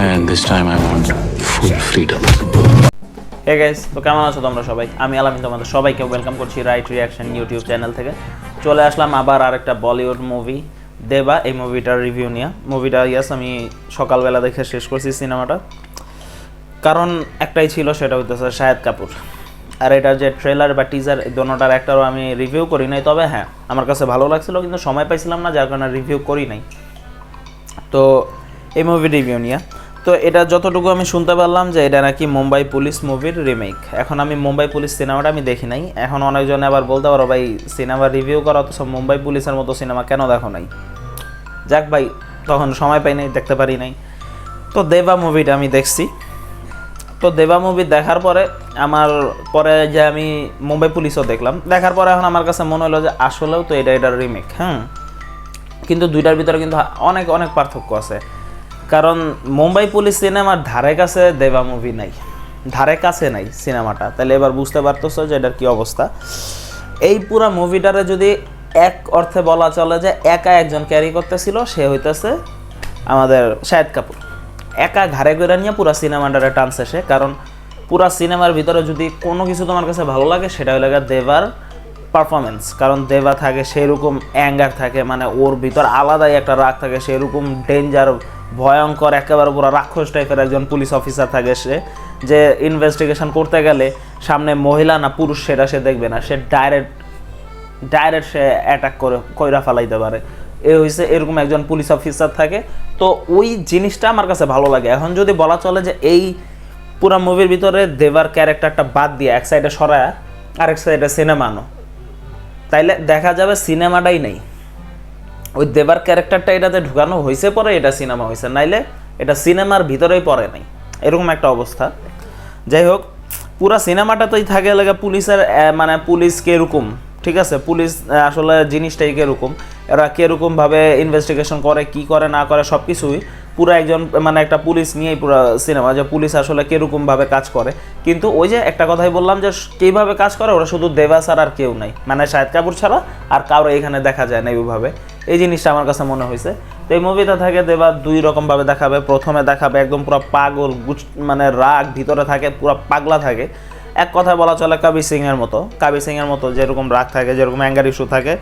And this time I want full freedom. Hey guys তো কেমন আছো তোমরা সবাই? আমি আলামিন তোমাদের সবাইকে ওয়েলকাম করছি রাইট রিয়াকশন ইউটিউব চ্যানেল থেকে। চলে আসলাম আবার আরেকটা বলিউড মুভি দেবা, এই মুভিটার রিভিউ নিয়ে। মুভিটা ইয়াস আমি সকালবেলা দেখে শেষ করছি সিনেমাটা। কারণ একটাই ছিল, সেটা হইতেছে শাহেদ কাপুর। আর এটার যে ট্রেলার বা টিজার দোনোটার একটারও আমি রিভিউ করি নাই। তবে হ্যাঁ আমার কাছে ভালো লাগছিল, কিন্তু সময় পাইছিলাম না, যার কারণে রিভিউ করি নাই। তো এই মুভি রিভিউ নিয়ে। তো এটা যতটুকু আমি শুনতে পারলাম যে এটা নাকি মুম্বাই পুলিশ মুভির রিমেক এখন আমি মুম্বাই পুলিশ সিনেমাটা আমি দেখি নাই। এখন অনেকজনে আবার বলতে পারো, ভাই, সিনেমা রিভিউ করা, অথচ মুম্বাই পুলিশের মতো সিনেমা কেন দেখো নাই? যাক ভাই, তখন সময় পাই নাই, দেখতে পারি নাই। তো দেবা মুভিটা আমি দেখছি। তো দেবা মুভি দেখার পরে আমার, পরে যে আমি মুম্বাই পুলিশও দেখলাম, দেখার পরে এখন আমার কাছে মনে হলো যে আসলেও তো এটা এটার রিমেক হ্যাঁ? কিন্তু দুইটার ভিতরে কিন্তু অনেক অনেক পার্থক্য আছে। কারণ মুম্বাই পুলিশ সিনেমার ধারে কাছে দেবা মুভি নাই। ধারে কাছে নাই সিনেমাটা। তাহলে এবার বুঝতে পারতেছো যে এটার কী অবস্থা। এই পুরো মুভিটারে যদি এক অর্থে বলা চলে যে একা একজন ক্যারি করতেছিল, সে হইতেছে আমাদের শাহেদ কাপুর। একা ঘাড়ে করে নিয়ে পুরো সিনেমাটারে টানছে সে। কারণ পুরা সিনেমার ভিতরে যদি কোনো কিছু তোমার কাছে ভালো লাগে, সেটা হলো দেবার পারফরমেন্স কারণ দেবা থাকে, সেরকম অ্যাঙ্গার থাকে মানে ওর ভিতর আলাদাই একটা রাগ থাকে, সেরকম ডেঞ্জার ভয়ঙ্কর, একেবারে পুরো রাক্ষস টাইপের একজন পুলিশ অফিসার থাকে সে, যে ইনভেস্টিগেশন করতে গেলে সামনে মহিলা না পুরুষ সেটা সে দেখবে না, সে ডাইরেক্ট ডাইরেক্ট সে অ্যাটাক করে, কইরা ফালাইতে পারে। এ হয়েছে এরকম একজন পুলিশ অফিসার থাকে। তো ওই জিনিসটা আমার কাছে ভালো লাগে। এখন যদি বলা চলে যে এই পুরা মুভির ভিতরে দেবার ক্যারেক্টারটা বাদ দিয়ে এক সাইডে সরায়, আরেক সাইডে সিনেমা আনো তাইলে দেখা যাবে সিনেমাটাই নেই। ওই দেবার ক্যারেক্টারটা এটাতে ঢুকানো হয়েছে পরে এটা সিনেমা হয়েছে নাইলে এটা সিনেমার ভিতরেই পড়ে নাই। এরকম একটা অবস্থা। যাই হোক, পুরো সিনেমাটা তোই থাকে লাগে পুলিশের মানে পুলিশ কীরকম, ঠিক আছে? পুলিশ আসলে জিনিসটাই কীরকম। এরা কিরকমভাবে ইনভেস্টিগেশন করে, কি করে, না করে সব কিছুই পুরো একজন মানে একটা পুলিশ নিয়েই পুরো সিনেমা যে পুলিশ আসলে কীরকমভাবে কাজ করে। কিন্তু ওই যে একটা কথাই বললাম যে কীভাবে কাজ করে, ওরা শুধু দেবা ছাড়া আর কেউ নাই। মানে শাহেদ কাপুর ছাড়া আর কারও এখানে দেখা যায় না এইভাবে। এই জিনিসটা আমার কাছে মনে হয়েছে। তো এই মুভিটা থাকে দেবা দুই রকমভাবে দেখাবে। প্রথমে দেখাবে একদম পুরো পাগল, গুছ মানে রাগ, ভিতরে থাকে, পুরো পাগলা থাকে। এক কথায় বলা চলে কাবি সিংয়ের মতো। কাবি সিংয়ের মতো যেরকম রাগ থাকে, যেরকম অ্যাঙ্গার ইস্যু থাকে,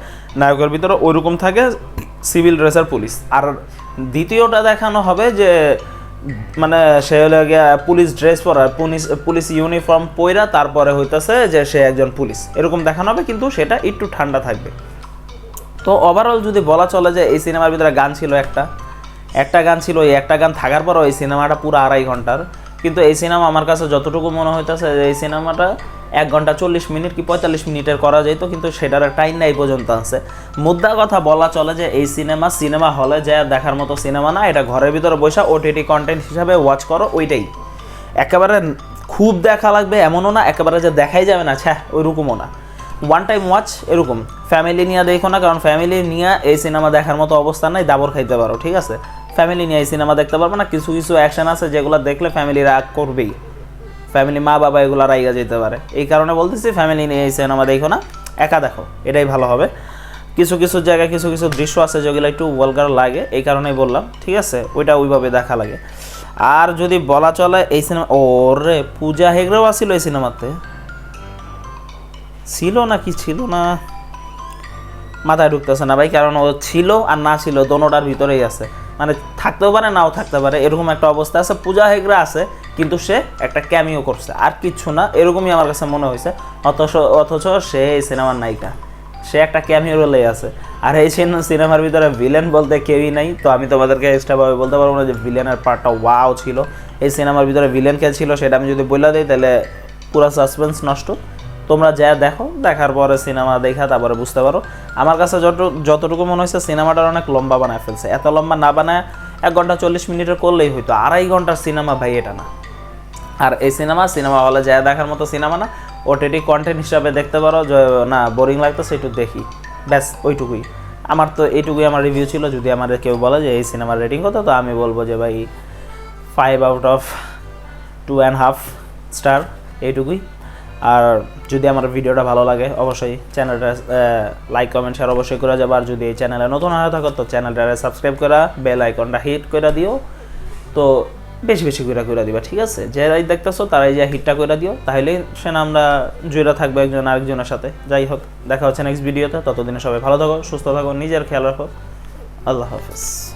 নায়কের ভিতরে ওইরকম থাকে সিভিল ড্রেসের পুলিশ। আর দ্বিতীয়টা দেখানো হবে যে মানে সে হলো গিয়া পুলিশ ড্রেস পরা, পুলিশ পুলিশ ইউনিফর্ম পইরা তারপরে হইতেছে যে সে একজন পুলিশ। এরকম দেখানো হবে, কিন্তু সেটা একটু ঠান্ডা থাকবে। তো ওভারঅল যদি বলা চলে যে এই সিনেমার ভিতরে গান ছিল একটা একটা গান ছিল, এই একটা গান থাকার পরও এই সিনেমাটা পুরো আড়াই ঘণ্টার। কিন্তু এই সিনেমা আমার কাছে যতটুকু মনে হইতেছে যে এই সিনেমাটা এক ঘণ্টা চল্লিশ মিনিট কি পঁয়তাল্লিশ মিনিটের করা যেত, কিন্তু সেটার টাইম নাই পর্যন্ত আছে। মুদ্রা কথা বলা চলে যে এই সিনেমা সিনেমা হলে যা দেখার মতো সিনেমা না, এটা ঘরের ভিতরে বসে ওটিটি কন্টেন্ট হিসাবে ওয়াচ করো, ওইটাই। একেবারে খুব দেখা লাগবে এমনও না, একেবারে যে দেখাই যাবে না, ছ্যাঁ, ওইরকমও না। ওয়ান টাইম ওয়াচ এরকম। ফ্যামিলি নিয়ে দেখো না, কারণ ফ্যামিলি নিয়ে এই সিনেমা দেখার মতো অবস্থা নাই, দাবর খাইতে পারো, ঠিক আছে? ফ্যামিলি নিয়ে এই সিনেমা দেখতে পারব না, কিছু কিছু অ্যাকশন আছে যেগুলো দেখলে ফ্যামিলি রাগ করবেই। ফ্যামিলি মা বাবা এগুলো রাইগা যেতে পারে। এই কারণে বলতেছি ফ্যামিলি নিয়ে এই সিনেমা দেখো না, একা দেখো, এটাই ভালো হবে। কিছু কিছু জায়গায় কিছু কিছু দৃশ্য আছে যেগুলো একটু ওয়ালগার লাগে, এই কারণেই বললাম, ঠিক আছে? ওইটা ওইভাবে দেখা লাগে। আর যদি বলা চলে, এই সিনেমা ওরে, পূজা হেগড়েও আসিল এই সিনেমাতে ছিল না কি ছিল না? মাথায় ঢুকতেছে না ভাই, কারণ ও ছিল আর না ছিল, দোনোটার ভিতরেই আছে। মানে থাকতেও পারে, নাও থাকতে পারে, এরকম একটা অবস্থা আছে। পূজা হেগড়া আছে, কিন্তু সে একটা ক্যামিও করছে। আর কিচ্ছু না, এরকমই আমার কাছে মনে হয়েছে। অথচ অথচ সে এই সিনেমার নায়িকা। সে একটা ক্যামিও রোলেই আছে। আর এই সিন- সিনেমার ভিতরে ভিলেন বলতে কেউই নাই। তো আমি তোমাদেরকে এক্সট্রাভাবে বলতে পারব না যে ভিলেনের পার্টটা ওয়াও ছিল। এই সিনেমার ভিতরে ভিলেন কে ছিল, সেটা আমি যদি বলে দিই, তাহলে পুরো সাসপেন্স নষ্ট। তোমরা যা দেখো, দেখার পরে সিনেমা দেখা, তারপরে বুঝতে পারো। আমার কাছে যত যতটুকু মনে হয়েছে, সিনেমাটার অনেক লম্বা বানায় ফেলছে। এত লম্বা না বানায় এক ঘণ্টা চল্লিশ মিনিটের করলেই হইতো। আড়াই ঘণ্টার সিনেমা ভাই এটা না। আর এই সিনেমা সিনেমা হলে যা দেখার মতো সিনেমা না। ওটিটি কন্টেন্ট হিসাবে দেখতে পারো না বোরিং লাগতো সেটু দেখি। ব্যাস, ওইটুকুই। আমার তো এইটুকুই আমার রিভিউ ছিল। যদি আমার কেউ বলে যে এই সিনেমার রেটিং কত, তো আমি বলব যে ভাই five out of two and half star এইটুকুই। আর যদি আমার ভিডিওটা ভালো লাগে, অবশ্যই চ্যানেলটা লাইক কমেন্ট শেয়ার অবশ্যই করে যাবে। আর যদি এই চ্যানেলে নতুন হয়ে থাকো, তো চ্যানেলটা সাবস্ক্রাইব করা বেল আইকনটা হিট করে দিও। তো বেশি বেশি করে করে দিবা, ঠিক আছে? যারাই দেখতেছো, তারাই যা হিটটা করে দিও, তাহলে সে আমরা জুড়ে থাকব একজন আরেকজনের সাথে। যাই হোক, দেখা হচ্ছে নেক্সট ভিডিওতে ততদিনে সবাই ভালো থাকো, সুস্থ থাকো, নিজের খেয়াল রাখো। আল্লাহ হাফেজ।